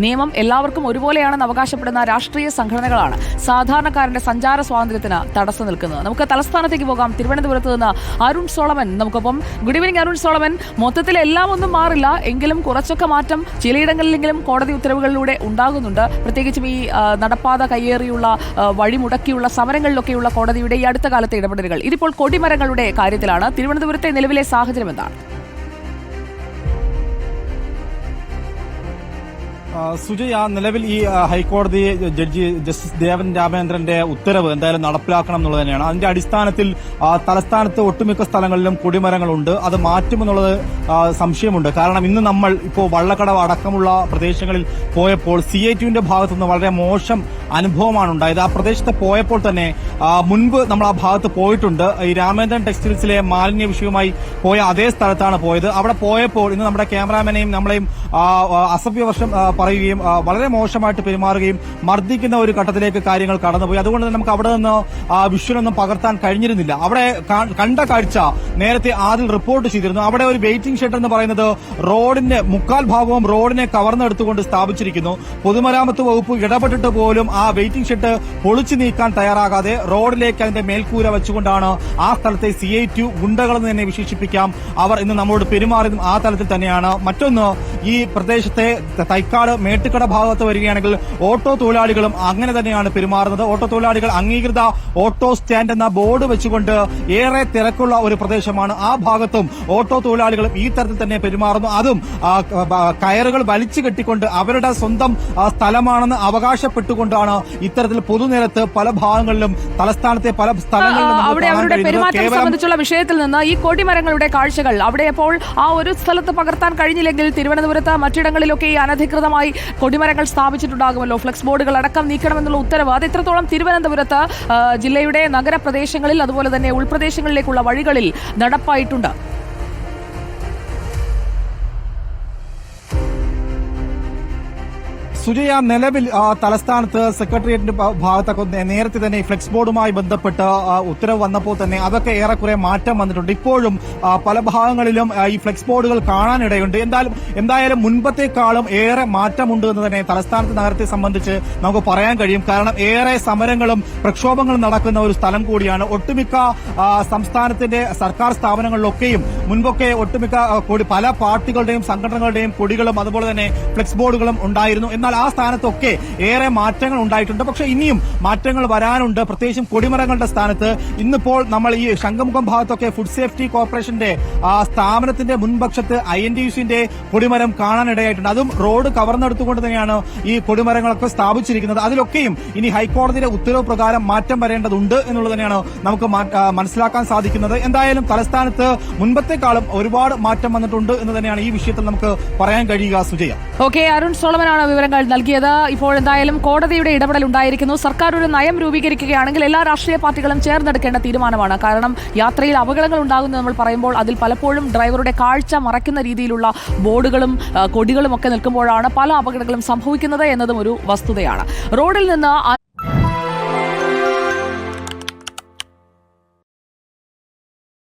നിയമം എല്ലാവർക്കും ഒരുപോലെയാണെന്ന് അവകാശപ്പെടുന്ന രാഷ്ട്രീയ സംഘടനകളാണ് സാധാരണക്കാരന്റെ സഞ്ചാര സ്വാതന്ത്ര്യത്തിന് തടസ്സം നിൽക്കുന്നത്. നമുക്ക് തലസ്ഥാനത്തേക്ക് പോകാം. തിരുവനന്തപുരത്ത് നിന്ന് അരുൺ സോളമൻ നമുക്കൊപ്പം. Good evening Arun Solomon. മൊത്തത്തിൽ എല്ലാം ഒന്നും മാറില്ല. എങ്കിലും കുറച്ചൊക്കെ മാറ്റം ചിലയിടങ്ങളിലെങ്കിലും കോടതി ഉത്തരവുകളിലൂടെ ഉണ്ടാകുന്നുണ്ട്. പ്രത്യേകിച്ചും ഈ നടപ്പാത കയ്യേറിയുള്ള വഴിമുടക്കിയുള്ള സമരങ്ങളിലൊക്കെയുള്ള കോടതിയുടെ ഈ അടുത്ത കാലത്തെ ഇടപെടലുകൾ. ഇതിപ്പോൾ കൊടിമരങ്ങളുടെ കാര്യത്തിലാണ്. തിരുവനന്തപുരത്തെ നിലവിലെ സാഹചര്യം എന്താണ്? സുജയ് ആ നിലവിൽ ഈ ഹൈക്കോടതി ജഡ്ജി ജസ്റ്റിസ് ദേവൻ രാമേന്ദ്രന്റെ ഉത്തരവ് എന്തായാലും നടപ്പിലാക്കണം എന്നുള്ളത് തന്നെയാണ്. അതിന്റെ അടിസ്ഥാനത്തിൽ തലസ്ഥാനത്ത് ഒട്ടുമിക്ക സ്ഥലങ്ങളിലും കൊടിമരങ്ങളുണ്ട്. അത് മാറ്റുമെന്നുള്ളത് സംശയമുണ്ട്. കാരണം ഇന്ന് നമ്മൾ ഇപ്പോൾ വള്ളക്കടവ് അടക്കമുള്ള പ്രദേശങ്ങളിൽ പോയപ്പോൾ സി ഐ ടിന്റെ ഭാഗത്തുനിന്ന് വളരെ മോശം അനുഭവമാണ് ഉണ്ടായത്. ആ പ്രദേശത്ത് പോയപ്പോൾ തന്നെ മുൻപ് നമ്മൾ ആ ഭാഗത്ത് പോയിട്ടുണ്ട്. ഈ രാമേന്ദ്രൻ ടെക്സ്റ്റൈൽസിലെ മാലിന്യ വിഷയവുമായി പോയ അതേ സ്ഥലത്താണ് പോയത്. അവിടെ പോയപ്പോൾ ഇന്ന് നമ്മുടെ ക്യാമറാമാനെയും നമ്മളെയും അസഭ്യവർഷം പറയുകയും വളരെ മോശമായിട്ട് പെരുമാറുകയും മർദ്ദിക്കുന്ന ഒരു ഘട്ടത്തിലേക്ക് കാര്യങ്ങൾ കടന്നുപോയി. അതുകൊണ്ട് തന്നെ നമുക്ക് അവിടെ നിന്ന് വിഷ്വലൊന്നും പകർത്താൻ കഴിഞ്ഞിരുന്നില്ല. അവിടെ കണ്ട കാഴ്ച നേരത്തെ ആദ്യം റിപ്പോർട്ട് ചെയ്തിരുന്നു. അവിടെ ഒരു വെയിറ്റിംഗ് ഷെഡ് എന്ന് പറയുന്നത് റോഡിന്റെ മുക്കാൽ ഭാഗവും റോഡിനെ കവർന്നെടുത്തുകൊണ്ട് സ്ഥാപിച്ചിരിക്കുന്നു. പൊതുമരാമത്ത് വകുപ്പ് ഇടപെട്ടിട്ട് പോലും ആ വെയിറ്റിംഗ് ഷെഡ് പൊളിച്ചു നീക്കാൻ തയ്യാറാകാതെ റോഡിലേക്ക് അതിന്റെ മേൽക്കൂര വെച്ചുകൊണ്ടാണ് ആ സ്ഥലത്തെ സി ഐ ടു ഗുണ്ടകളെന്ന് തന്നെ വിശേഷിപ്പിക്കാം. അവർ ഇന്ന് നമ്മോട് പെരുമാറിയതും ആ തലത്തിൽ തന്നെയാണ്. മറ്റൊന്ന് ഈ പ്രദേശത്തെ തൈക്കാട് മേട്ടുകട ഭാഗത്ത് വരികയാണെങ്കിൽ ഓട്ടോ തൊഴിലാളികളും അങ്ങനെ തന്നെയാണ് പെരുമാറുന്നത്. ഓട്ടോ തൊഴിലാളികൾ അംഗീകൃത ഓട്ടോ സ്റ്റാൻഡ് എന്ന ബോർഡ് വെച്ചുകൊണ്ട് ഏറെ തിരക്കുള്ള ഒരു പ്രദേശമാണ് ആ ഭാഗത്തും ഓട്ടോ തൊഴിലാളികളും ഈ തരത്തിൽ തന്നെ പെരുമാറുന്നു. അതും കയറുകൾ വലിച്ചു കെട്ടിക്കൊണ്ട് അവരുടെ സ്വന്തം സ്ഥലമാണെന്ന് അവകാശപ്പെട്ടുകൊണ്ടാണ് ഇത്തരത്തിൽ പൊതുനിരത്ത് പല ഭാഗങ്ങളിലും തലസ്ഥാനത്തെ പല സ്ഥലങ്ങളിലും അവിടെ അവരുടെ പെരുമാറ്റം സംബന്ധിച്ചുള്ള വിഷയത്തിൽ നിന്ന് ഈ കൊടിമരങ്ങളുടെ കാഴ്ചകൾ അവിടെ അപ്പോൾ ആ ഒരു സ്ഥലത്ത് പകർത്താൻ കഴിഞ്ഞില്ലെങ്കിൽ തിരുവനന്തപുരത്ത് മറ്റിടങ്ങളിലൊക്കെ ഈ അനധികൃതമായി കൊടിമരങ്ങൾ സ്ഥാപിച്ചിട്ടുണ്ടാകുമല്ലോ. ഫ്ലെക്സ് ബോർഡുകൾ അടക്കം നീക്കണമെന്നുള്ള ഉത്തരവ്. അത് എത്രത്തോളം തിരുവനന്തപുരത്ത് ജില്ലയുടെ നഗരപ്രദേശങ്ങളിൽ അതുപോലെ തന്നെ ഉൾപ്രദേശങ്ങളിലേക്കുള്ള വഴികളിൽ നടപ്പായിട്ടുണ്ട്. സുജയ നിലവിൽ തലസ്ഥാനത്ത് സെക്രട്ടേറിയറ്റിന്റെ ഭാഗത്തൊക്കെ നേരത്തെ തന്നെ ഫ്ലെക്സ് ബോർഡുമായി ബന്ധപ്പെട്ട് ഉത്തരവ് വന്നപ്പോൾ തന്നെ അതൊക്കെ ഏറെക്കുറെ മാറ്റം വന്നിട്ടുണ്ട്. ഇപ്പോഴും പല ഭാഗങ്ങളിലും ഈ ഫ്ലെക്സ് ബോർഡുകൾ കാണാനിടയുണ്ട്. എന്തായാലും എന്തായാലും മുൻപത്തെക്കാളും ഏറെ മാറ്റമുണ്ട് എന്ന് തന്നെ തലസ്ഥാനത്ത് നഗരത്തെ സംബന്ധിച്ച് നമുക്ക് പറയാൻ കഴിയും. കാരണം ഏറെ സമരങ്ങളും പ്രക്ഷോഭങ്ങളും നടക്കുന്ന ഒരു സ്ഥലം കൂടിയാണ്. ഒട്ടുമിക്ക സംസ്ഥാനത്തിന്റെ സർക്കാർ സ്ഥാപനങ്ങളിലൊക്കെയും മുൻപൊക്കെ ഒട്ടുമിക്ക പല പാർട്ടികളുടെയും സംഘടനകളുടെയും കൊടികളും അതുപോലെ തന്നെ ഫ്ലെക്സ് ബോർഡുകളും ഉണ്ടായിരുന്നു. എന്നാൽ ആ സ്ഥാനത്തൊക്കെ ഏറെ മാറ്റങ്ങൾ ഉണ്ടായിട്ടുണ്ട്. പക്ഷേ ഇനിയും മാറ്റങ്ങൾ വരാനുണ്ട്. പ്രത്യേകിച്ചും കൊടിമരങ്ങളുടെ സ്ഥാനത്ത്. ഇന്നിപ്പോൾ നമ്മൾ ഈ ശംഖുമുഖം ഭാഗത്തൊക്കെ ഫുഡ് സേഫ്റ്റി കോർപ്പറേഷന്റെ സ്ഥാപനത്തിന്റെ മുൻപക്ഷത്ത് ഐ എൻ ഡി യുസിന്റെ കൊടിമരം കാണാനിടയായിട്ടുണ്ട്. അതും റോഡ് കവർന്നെടുത്തുകൊണ്ട് തന്നെയാണ് ഈ കൊടിമരങ്ങളൊക്കെ സ്ഥാപിച്ചിരിക്കുന്നത്. അതിലൊക്കെയും ഇനി ഹൈക്കോടതിയുടെ ഉത്തരവ് പ്രകാരം മാറ്റം വരേണ്ടതുണ്ട് എന്നുള്ളത് തന്നെയാണ് നമുക്ക് മനസ്സിലാക്കാൻ സാധിക്കുന്നത്. എന്തായാലും തലസ്ഥാനത്ത് മുൻപത്തെക്കാളും ഒരുപാട് മാറ്റം വന്നിട്ടുണ്ട് എന്ന് തന്നെയാണ് ഈ വിഷയത്തിൽ നമുക്ക് പറയാൻ കഴിയുക സുജയ. ഓക്കെ അരുൺ സോളമനാണ് വിവരങ്ങൾ നൽകിയത്. ഇപ്പോൾ എന്തായാലും കോടതിയുടെ ഇടപെടൽ ഉണ്ടായിരിക്കുന്നു. സർക്കാർ ഒരു നയം രൂപീകരിക്കുകയാണെങ്കിൽ എല്ലാ രാഷ്ട്രീയ പാർട്ടികളും ചേർന്നെടുക്കേണ്ട തീരുമാനമാണ്. കാരണം യാത്രയിൽ അപകടങ്ങൾ ഉണ്ടാകുന്നത് നമ്മൾ പറയുമ്പോൾ അതിൽ പലപ്പോഴും ഡ്രൈവറുടെ കാഴ്ച മറയ്ക്കുന്ന രീതിയിലുള്ള ബോർഡുകളും കൊടികളും ഒക്കെ നിൽക്കുമ്പോഴാണ് പല അപകടങ്ങളും സംഭവിക്കുന്നത് എന്നതും ഒരു വസ്തുതയാണ്. റോഡിൽ നിന്ന്